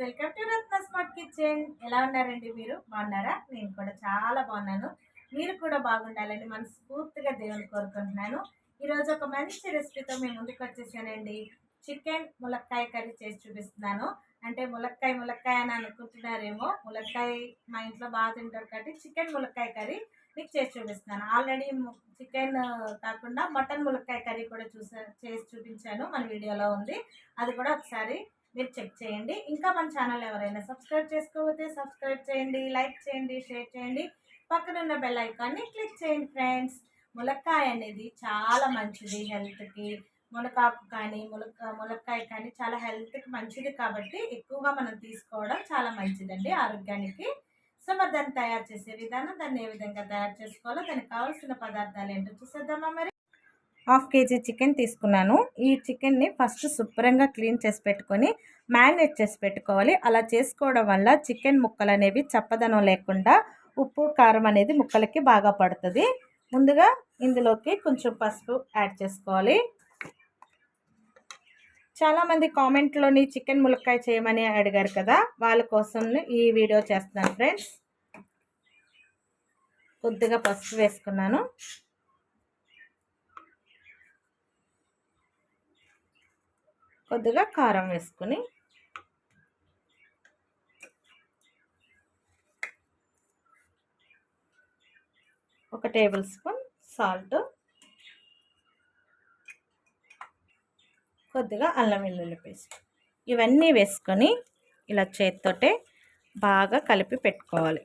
Welcome to Ratna smart kitchen. ఎలా ఉన్నారండి మీరు? బాగున్నారా? నేను కూడా చాలా బాగున్నాను. మీరు కూడా బాగుండాలని మనస్ఫూర్తిగా దేవుని కోరుకుంటున్నాను. ఈరోజు ఒక మంచి రెసిపీతో మేము ముందుకు వచ్చేసానండి. చికెన్ ములక్కాయ కర్రీ చేసి చూపిస్తున్నాను. అంటే ములక్కాయ ములక్కాయ అని అనుకుంటున్నారేమో. ములక్కాయ మా ఇంట్లో బాగా తింటారు కాబట్టి చికెన్ ములక్కాయ కర్రీ మీకు చేసి చూపిస్తున్నాను. ఆల్రెడీ చికెన్ కాకుండా మటన్ ములక్కాయ కర్రీ కూడా చూసా చేసి చూపించాను. మన వీడియోలో ఉంది. అది కూడా ఒకసారి మీరు చెక్ చేయండి. ఇంకా మన ఛానల్ ఎవరైనా సబ్స్క్రైబ్ చేసుకోకపోతే సబ్స్క్రైబ్ చేయండి లైక్ చేయండి షేర్ చేయండి. పక్కన ఉన్న బెల్ ఐకాన్ని క్లిక్ చేయండి ఫ్రెండ్స్. ములక్కాయ అనేది చాలా మంచిది హెల్త్కి. మునకాకు కానీ ములక్క ములక్కాయ కానీ చాలా హెల్త్కి మంచిది కాబట్టి ఎక్కువగా మనం తీసుకోవడం చాలా మంచిదండి ఆరోగ్యానికి. సో మరి దాన్ని తయారు చేసే విధానం దాన్ని ఏ విధంగా తయారు చేసుకోవాలో దానికి కావాల్సిన పదార్థాలు ఏంటో చూసేద్దామా మరి? హాఫ్ కేజీ చికెన్ తీసుకున్నాను. ఈ చికెన్ని ఫస్ట్ శుభ్రంగా క్లీన్ చేసి పెట్టుకొని మ్యారినేట్ చేసి పెట్టుకోవాలి. అలా చేసుకోవడం వల్ల చికెన్ ముక్కలు అనేవి చప్పదనం లేకుండా ఉప్పు కారం అనేది ముక్కలకి బాగా పడుతుంది. ముందుగా ఇందులోకి కొంచెం పసుపు యాడ్ చేసుకోవాలి. చాలామంది కామెంట్లోని చికెన్ ములక్కాయ చేయమని అడిగారు కదా వాళ్ళ కోసం ఈ వీడియో చేస్తున్నాను ఫ్రెండ్స్. కొద్దిగా పసుపు వేసుకున్నాను. కొద్దిగా కారం వేసుకుని ఒక టేబుల్ స్పూన్ సాల్ట్ కొద్దిగా అల్లం వెల్లుల్లి పేస్ట్. ఇవన్నీ వేసుకొని ఇలా చేతితోటే బాగా కలిపి పెట్టుకోవాలి.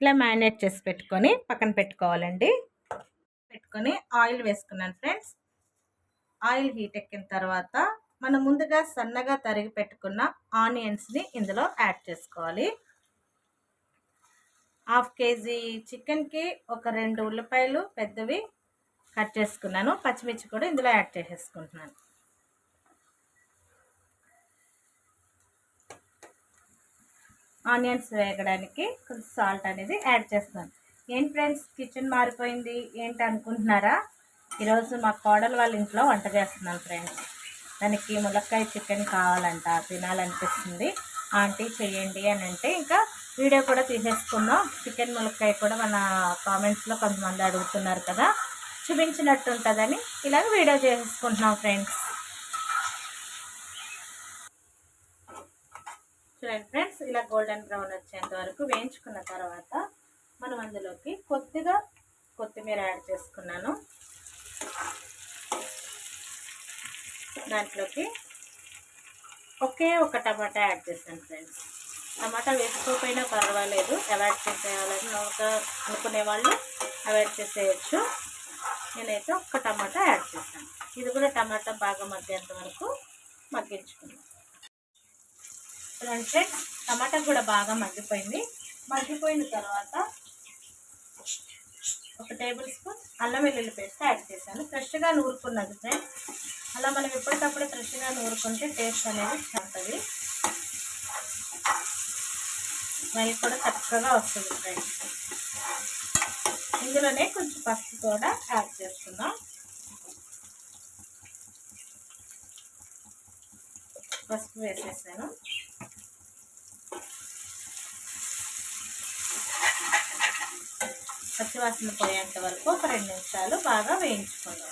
ఇలా మ్యారినేట్ చేసి పెట్టుకొని పక్కన పెట్టుకోవాలండి. పెట్టుకొని ఆయిల్ వేసుకున్నాను ఫ్రెండ్స్. ఆయిల్ హీట్ ఎక్కిన తర్వాత మనం ముందుగా సన్నగా తరిగి పెట్టుకున్న ఆనియన్స్ని ఇందులో యాడ్ చేసుకోవాలి. హాఫ్ కేజీ చికెన్కి ఒక రెండు ఉల్లిపాయలు పెద్దవి కట్ చేసుకున్నాను. పచ్చిమిర్చి కూడా ఇందులో యాడ్ చేసేసుకుంటున్నాను. ఆనియన్స్ వేగడానికి కొంచెం సాల్ట్ అనేది యాడ్ చేస్తాను ఏంటి ఫ్రెండ్స్ కిచెన్ మారిపోయింది ఏంటి అనుకుంటున్నారా? ఈరోజు మా కోడలు వాళ్ళ ఇంట్లో వంట చేస్తున్నాను ఫ్రెండ్స్. దానికి ములక్కాయ చికెన్ కావాలంట తినాలనిపిస్తుంది. ఆంటీ చేయండి అని అంటే ఇంకా వీడియో కూడా తీసేసుకుందాం. చికెన్ ములక్కాయ కూడా మన కామెంట్స్లో కొంతమంది అడుగుతున్నారు కదా. చూపించినట్టు ఉంటుందని ఇలాగ వీడియో చేసేసుకుంటున్నాం ఫ్రెండ్స్. చూడండి ఫ్రెండ్స్ ఇలా గోల్డెన్ బ్రౌన్ వచ్చేంత వరకు వేయించుకున్న తర్వాత మనం అందులోకి కొద్దిగా కొత్తిమీర యాడ్ చేసుకున్నాను. దాంట్లోకి ఒకే ఒక టమాటా యాడ్ చేశాను ఫ్రెండ్స్. టమాటా వేసుకోకపోయినా పర్వాలేదు అవాయిడ్ చేసేయాలని ఒక అనుకునే వాళ్ళు అవాయిడ్ చేసేయచ్చు. నేనైతే ఒక్క టమాటా యాడ్ చేశాను. ఇది కూడా టమాటా బాగా మగ్గేంత వరకు మగ్గించుకున్నాను. అంటే టమాటా కూడా బాగా మగ్గిపోయింది. మగ్గిపోయిన తర్వాత ఒక టేబుల్ స్పూన్ అల్లం వెల్లుల్లి పేస్ట్ యాడ్ చేశాను. ఫ్రెష్గా నూరుకున్నది ఫ్రెండ్స్. అలా మనం ఎప్పటికప్పుడు ఫ్రెష్గా నూరుకుంటే టేస్ట్ అనేది ఉంటుంది. స్మెల్ కూడా చక్కగా వస్తుంది ఫ్రెండ్స్. ఇందులోనే కొంచెం పసుపు కూడా యాడ్ చేస్తున్నాం. పసుపు వేసేసాను. వాసన పోయేంత వరకు ఒక రెండు నిమిషాలు బాగా వేయించుకుందాం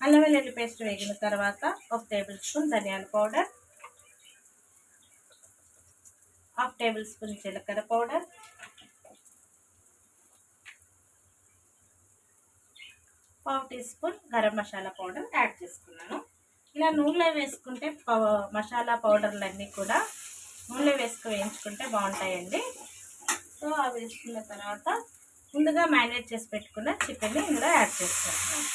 అల్లం వెల్లుల్లి పేస్ట్ వేగిన తర్వాత ఒక టేబుల్ స్పూన్ ధనియాల పౌడర్ హాఫ్ టేబుల్ స్పూన్ జీలకర్ర పౌడర్ పావు teaspoon garam masala powder add చేసుకున్నాను. ఇలా నూనెలో వేసుకుంటే మసాలా పౌడర్లన్నీ కూడా నూనెలో వేసుకు వేయించుకుంటే బాగుంటాయండి. సో అవి వేసుకున్న తర్వాత ముందుగా మ్యారినేట్ చేసి పెట్టుకున్న చికెన్ని ఇందులో యాడ్ చేసుకుంటున్నాను.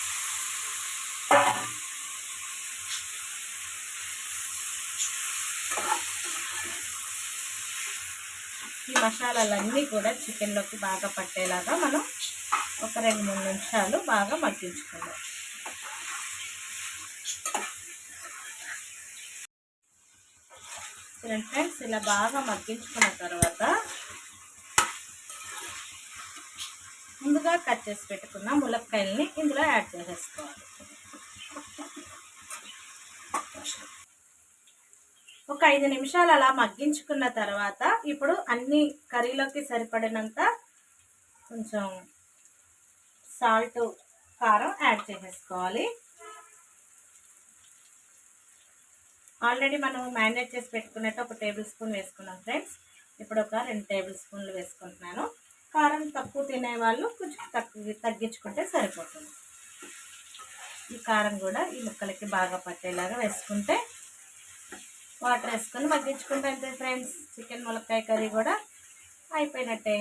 ఈ మసాలాలన్నీ కూడా చికెన్లోకి బాగా పట్టేలాగా మనం ఒక రెండు మూడు నిమిషాలు బాగా మగ్గించుకుందాం. ఫ్రెండ్స్ ఇలా బాగా మగ్గించుకున్న తర్వాత ముందుగా కట్ చేసి పెట్టుకున్న ములక్కాయల్ని ఇందులో యాడ్ చేసేసుకోవాలి. ఒక ఐదు నిమిషాలు అలా మగ్గించుకున్న తర్వాత ఇప్పుడు అన్ని కర్రీలోకి సరిపడినంత కొంచెం సాల్ట్ కారం యాడ్ చేసేసుకోవాలి. ఆల్రెడీ మనం మ్యారినేట్ చేసి పెట్టుకున్నట్టు ఒక టేబుల్ స్పూన్ వేసుకున్నాం ఫ్రెండ్స్. ఇప్పుడు ఒక రెండు టేబుల్ స్పూన్లు వేసుకుంటున్నాను. కారం తక్కువ తినే వాళ్ళు కొంచెం తక్కువ తగ్గించుకుంటే సరిపోతుంది. ఈ కారం కూడా ఈ ముక్కలకి బాగా పట్టేలాగా వేసుకుంటే వాటర్ వేసుకొని మగ్గించుకుంటే అంతే ఫ్రెండ్స్. చికెన్ ములక్కాయ కర్రీ కూడా అయిపోయినట్టే.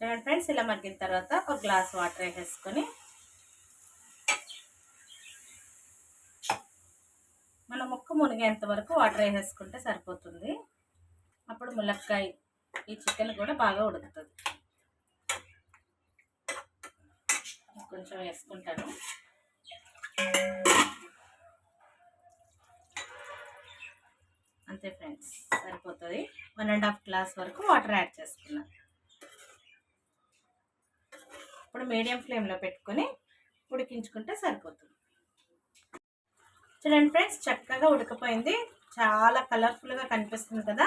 చూడండి ఫ్రెండ్స్ ఇలా మగ్గిన తర్వాత ఒక గ్లాస్ వాటర్ వేసేసుకొని మన ముక్క మునిగేంత వరకు వాటర్ వేసేసుకుంటే సరిపోతుంది. అప్పుడు ములక్కాయ ఈ చికెన్ కూడా బాగా ఉడుకుతుంది. కొంచెం వేసుకుంటాను. అంతే ఫ్రెండ్స్ సరిపోతుంది. వన్ అండ్ హాఫ్ గ్లాస్ వరకు వాటర్ యాడ్ చేసుకున్నాను ఇప్పుడు మీడియం ఫ్లేమ్లో పెట్టుకొని ఉడికించుకుంటే సరిపోతుంది. చూడండి ఫ్రెండ్స్ చక్కగా ఉడకపోయింది. చాలా కలర్ఫుల్గా కనిపిస్తుంది కదా.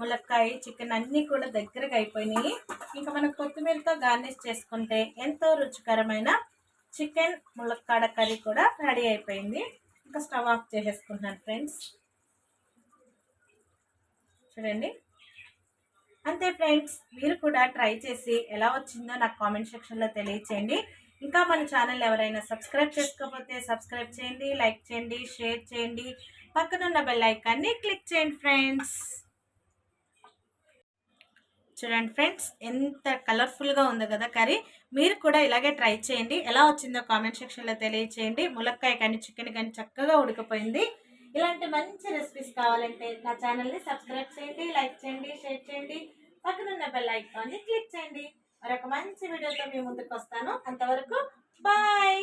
ములక్కాయ చికెన్ అన్నీ కూడా దగ్గరగా అయిపోయినాయి. ఇంకా మనం కొత్తిమీరతో గార్నిష్ చేసుకుంటే ఎంతో రుచికరమైన చికెన్ ములక్కాడ కర్రీ కూడా రెడీ అయిపోయింది. ఇంకా స్టవ్ ఆఫ్ చేసేసుకుంటున్నాను ఫ్రెండ్స్. చూడండి. అంతే ఫ్రెండ్స్ మీరు కూడా ట్రై చేసి ఎలా వచ్చిందో నాకు కామెంట్ సెక్షన్లో తెలియచేయండి. ఇంకా మన ఛానల్ ఎవరైనా సబ్స్క్రైబ్ చేసుకోకపోతే సబ్స్క్రైబ్ చేయండి లైక్ చేయండి షేర్ చేయండి. పక్కనున్న బెల్ ఐకాన్ని క్లిక్ చేయండి ఫ్రెండ్స్. చూడండి ఫ్రెండ్స్ ఎంత కలర్ఫుల్గా ఉందో కదా కర్రీ. మీరు కూడా ఇలాగే ట్రై చేయండి. ఎలా వచ్చిందో కామెంట్ సెక్షన్లో తెలియచేయండి. ములక్కాయ కానీ చికెన్ కానీ చక్కగా ఉడికిపోయింది. ఇలాంటి మంచి రెసిపీస్ కావాలంటే నా ఛానల్ని సబ్స్క్రైబ్ చేయండి లైక్ చేయండి షేర్ చేయండి. పక్కనున్న బెల్ ఐకాన్ని క్లిక్ చేయండి. మరొక మంచి వీడియోతో మీ ముందుకు వస్తాను. అంతవరకు బాయ్!